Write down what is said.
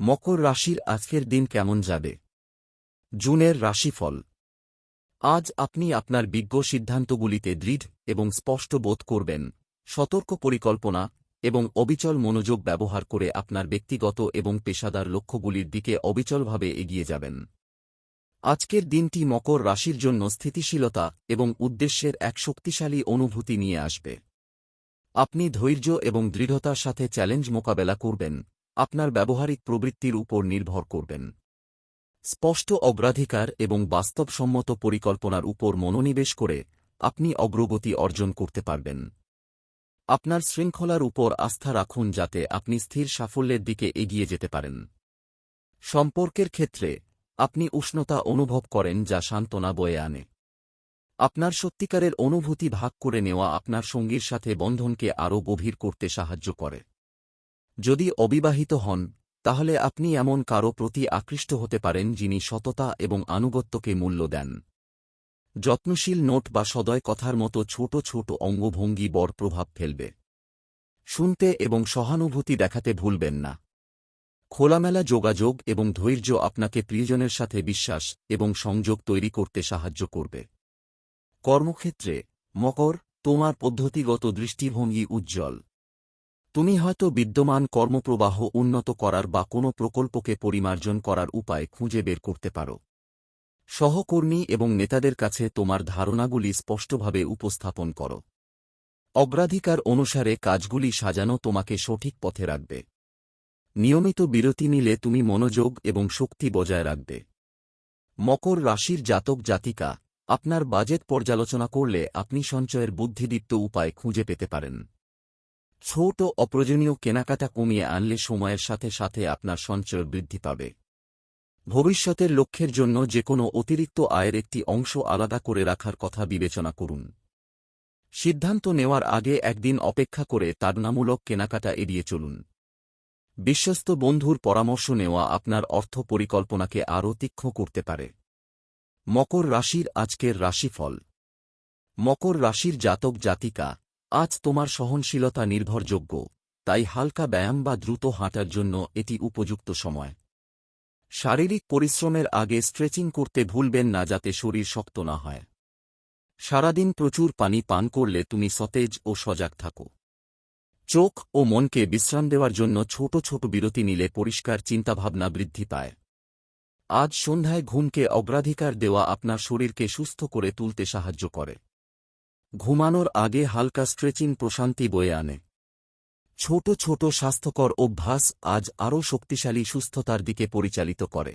মকর রাশির আজকের দিন কেমন যাবে? জুনের রাশিফল। আজ আপনি আপনার বিজ্ঞ সিদ্ধান্তগুলিতে দৃঢ় এবং স্পষ্ট বোধ করবেন। সতর্ক পরিকল্পনা এবং অবিচল মনোযোগ ব্যবহার করে আপনার ব্যক্তিগত এবং পেশাদার লক্ষ্যগুলির দিকে অবিচলভাবে এগিয়ে যাবেন। আজকের দিনটি মকর রাশির জন্য স্থিতিশীলতা এবং উদ্দেশ্যের এক শক্তিশালী অনুভূতি নিয়ে আসবে। আপনি ধৈর্য এবং দৃঢ়তার সাথে চ্যালেঞ্জ মোকাবেলা করবেন। আপনার ব্যবহারিক প্রবৃত্তির উপর নির্ভর করবেন। স্পষ্ট অগ্রাধিকার এবং বাস্তবসম্মত পরিকল্পনার উপর মনোনিবেশ করে আপনি অগ্রগতি অর্জন করতে পারবেন। আপনার শৃঙ্খলার উপর আস্থা রাখুন যাতে আপনি স্থির সাফল্যের দিকে এগিয়ে যেতে পারেন। সম্পর্কের ক্ষেত্রে আপনি উষ্ণতা অনুভব করেন যা সান্ত্বনা বয়ে আনে। আপনার সত্যিকারের অনুভূতি ভাগ করে নেওয়া আপনার সঙ্গীর সাথে বন্ধনকে আরও গভীর করতে সাহায্য করে। যদি অবিবাহিত হন, তাহলে আপনি এমন কারও প্রতি আকৃষ্ট হতে পারেন যিনি সততা এবং আনুগত্যকে মূল্য দেন। যত্নশীল নোট বা সদয় কথার মতো ছোট ছোট অঙ্গভঙ্গি বড় প্রভাব ফেলবে। শুনতে এবং সহানুভূতি দেখাতে ভুলবেন না। খোলামেলা যোগাযোগ এবং ধৈর্য আপনাকে প্রিয়জনের সাথে বিশ্বাস এবং সংযোগ তৈরি করতে সাহায্য করবে। কর্মক্ষেত্রে, মকর, তোমার পদ্ধতিগত দৃষ্টিভঙ্গি উজ্জ্বল। তুমি হয়তো বিদ্যমান কর্মপ্রবাহ উন্নত করার বা কোনো প্রকল্পকে পরিমার্জন করার উপায় খুঁজে বের করতে পারো। সহকর্মী এবং নেতাদের কাছে তোমার ধারণাগুলি স্পষ্টভাবে উপস্থাপন করো। অগ্রাধিকার অনুসারে কাজগুলি সাজানো তোমাকে সঠিক পথে রাখবে। নিয়মিত বিরতি নিলে তুমি মনোযোগ এবং শক্তি বজায় রাখবে। মকর রাশির জাতক জাতিকা, আপনার বাজেট পর্যালোচনা করলে আপনি সঞ্চয়ের বুদ্ধিদীপ্ত উপায় খুঁজে পেতে পারেন। ছোট অপ্রয়োজনীয় কেনাকাটা কমিয়ে আনলে সময়ের সাথে সাথে আপনার সঞ্চয় বৃদ্ধি পাবে। ভবিষ্যতের লক্ষ্যের জন্য যে কোনো অতিরিক্ত আয়ের একটি অংশ আলাদা করে রাখার কথা বিবেচনা করুন। সিদ্ধান্ত নেওয়ার আগে একদিন অপেক্ষা করে তাড়নামূলক কেনাকাটা এড়িয়ে চলুন। বিশ্বস্ত বন্ধুর পরামর্শ নেওয়া আপনার অর্থ পরিকল্পনাকে আরও তীক্ষ্ণ করতে পারে। মকর রাশির আজকের রাশিফল। মকর রাশির জাতক জাতিকা আজ তোমার সহনশীলতা নির্ভরযোগ্য, তাই হালকা ব্যায়াম বা দ্রুত হাঁটার জন্য এটি উপযুক্ত সময়। শারীরিক পরিশ্রমের আগে স্ট্রেচিং করতে ভুলবেন না যাতে শরীর শক্ত না হয়। সারাদিন প্রচুর পানি পান করলে তুমি সতেজ ও সজাগ থাকো। চোখ ও মনকে বিশ্রাম দেওয়ার জন্য ছোট ছোট বিরতি নিলে পরিষ্কার চিন্তাভাবনা বৃদ্ধি পায়। আজ সন্ধ্যায় ঘুমকে অগ্রাধিকার দেওয়া আপনার শরীরকে সুস্থ করে তুলতে সাহায্য করে। ঘুমানোর আগে হালকা স্ট্রেচিং প্রশান্তি বয়ে আনে। ছোট ছোট স্বাস্থ্যকর অভ্যাস আজ আরও শক্তিশালী সুস্থতার দিকে পরিচালিত করে।